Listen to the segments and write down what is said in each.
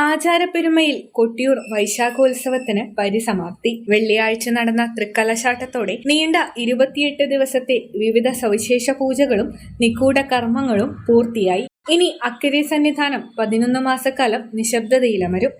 ആചാരപ്പെരുമയിൽ കൊട്ടിയൂർ വൈശാഖോത്സവത്തിന് പരിസമാപ്തി. വെള്ളിയാഴ്ച നടന്ന തൃക്കലശാട്ടത്തോടെ നീണ്ട ഇരുപത്തിയെട്ട് ദിവസത്തെ വിവിധ സവിശേഷ പൂജകളും നിഗൂഢ കർമ്മങ്ങളും പൂർത്തിയായി. ഇനി അക്കരെ സന്നിധാനം പതിനൊന്ന് മാസക്കാലം നിശബ്ദതയിലമരും.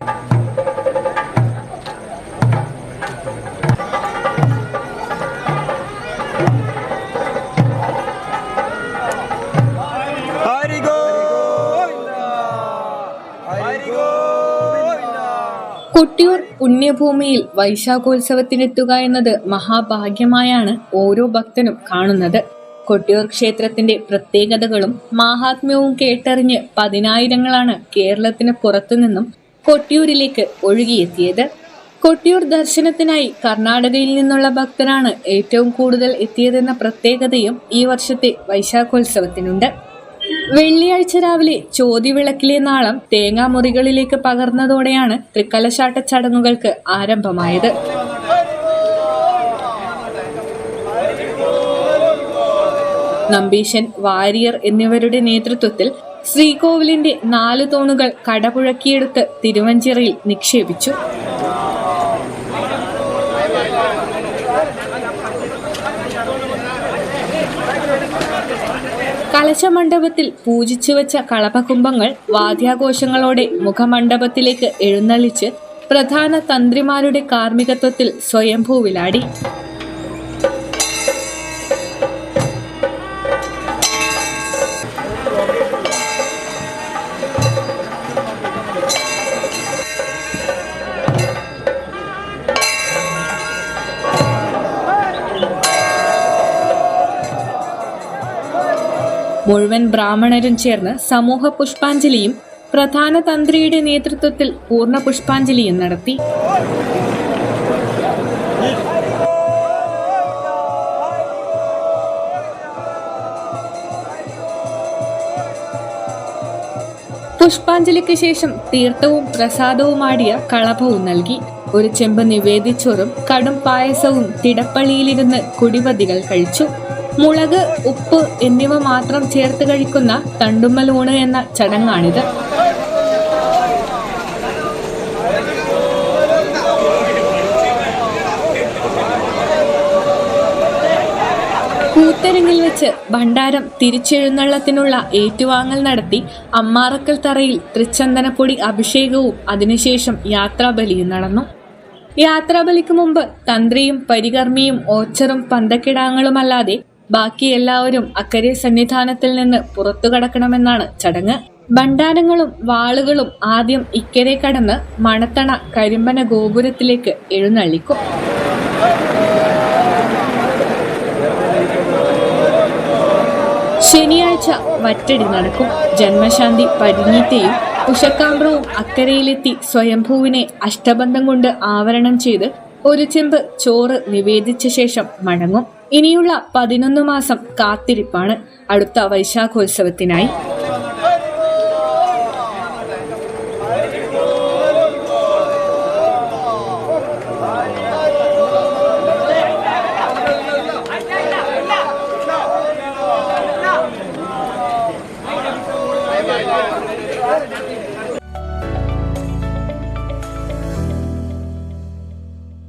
കൊട്ടിയൂർ പുണ്യഭൂമിയിൽ വൈശാഖോത്സവത്തിനെത്തുക എന്നത് മഹാഭാഗ്യമായാണ് ഓരോ ഭക്തനും കാണുന്നത്. കൊട്ടിയൂർ ക്ഷേത്രത്തിന്റെ പ്രത്യേകതകളും മാഹാത്മ്യവും കേട്ടറിഞ്ഞ് പതിനായിരങ്ങളാണ് കേരളത്തിന് പുറത്തുനിന്നും കൊട്ടിയൂരിലേക്ക് ഒഴുകിയെത്തിയത്. കൊട്ടിയൂർ ദർശനത്തിനായി കർണാടകയിൽ നിന്നുള്ള ഭക്തരാണ് ഏറ്റവും കൂടുതൽ എത്തിയതെന്ന പ്രത്യേകതയും ഈ വർഷത്തെ വൈശാഖോത്സവത്തിനുണ്ട്. വെള്ളിയാഴ്ച രാവിലെ ചോതിവിളക്കിലെ നാളം തേങ്ങാമുറികളിലേക്ക് പകർന്നതോടെയാണ് തൃക്കലശാട്ട ചടങ്ങുകൾക്ക് ആരംഭമായത്. നമ്പീശൻ വാരിയർ എന്നിവരുടെ നേതൃത്വത്തിൽ ശ്രീകോവിലിന്റെ നാല് തൂണുകൾ കടപുഴക്കിയെടുത്ത് തിരുവഞ്ചിറയിൽ നിക്ഷേപിച്ചു. കലശമണ്ഡപത്തിൽ പൂജിച്ചു വെച്ച കളഭകുംഭങ്ങൾ വാദ്യാഘോഷങ്ങളോടെ മുഖമണ്ഡപത്തിലേക്ക് എഴുന്നള്ളിച്ച് പ്രധാന തന്ത്രിമാരുടെ കാർമ്മികത്വത്തിൽ സ്വയംഭൂവിലാടി. മുഴുവൻ ബ്രാഹ്മണരും ചേർന്ന് സമൂഹ പുഷ്പാഞ്ജലിയും പ്രധാന തന്ത്രിയുടെ നേതൃത്വത്തിൽ പൂർണ പുഷ്പാഞ്ജലിയും നടത്തി. പുഷ്പാഞ്ജലിക്ക് ശേഷം തീർത്ഥവും പ്രസാദവുമാടിയ കളഭവും നൽകി. ഒരു ചെമ്പ് നിവേദിച്ചോറും കടും പായസവും തിടപ്പള്ളിയിലിരുന്ന് കുടിവതികൾ കഴിച്ചു. മുളക് ഉപ്പ് എന്നിവ മാത്രം ചേർത്ത് കഴിക്കുന്ന തണ്ടുമ്മലൂണ് എന്ന ചടങ്ങാണിത്. കൂത്തരങ്ങിൽ വെച്ച് ഭണ്ഡാരം തിരിച്ചെഴുന്നള്ളത്തിനുള്ള ഏറ്റുവാങ്ങൽ നടത്തി അമ്മാറക്കൽ തറയിൽ തൃച്ചന്ദനപ്പൊടി അഭിഷേകവും അതിനുശേഷം യാത്രാബലിയും നടന്നു. യാത്രാബലിക്ക് മുമ്പ് തന്ത്രിയും പരികർമ്മിയും ഓച്ചറും പന്തക്കിടാങ്ങളുമല്ലാതെ ബാക്കി എല്ലാവരും അക്കരെ സന്നിധാനത്തിൽ നിന്ന് പുറത്തു കടക്കണമെന്നാണ് ചടങ്ങ്. ഭണ്ഡാരങ്ങളും വാളുകളും ആദ്യം ഇക്കരെ കടന്ന് മണത്തണ കരിമ്പന ഗോപുരത്തിലേക്ക് എഴുന്നള്ളിക്കും. ശനിയാഴ്ച വറ്റടി നടക്കും. ജന്മശാന്തി പരിണീറ്റയും ഉഷക്കാമ്പ്രവും അക്കരയിലെത്തി സ്വയംഭൂവിനെ അഷ്ടബന്ധം കൊണ്ട് ആവരണം ചെയ്ത് ഒരു ചെമ്പ് ചോറ് നിവേദിച്ച ശേഷം മടങ്ങും. ഇനിയുള്ള പതിനൊന്ന് മാസം കാത്തിരിപ്പാണ് അടുത്ത വൈശാഖോത്സവത്തിനായി.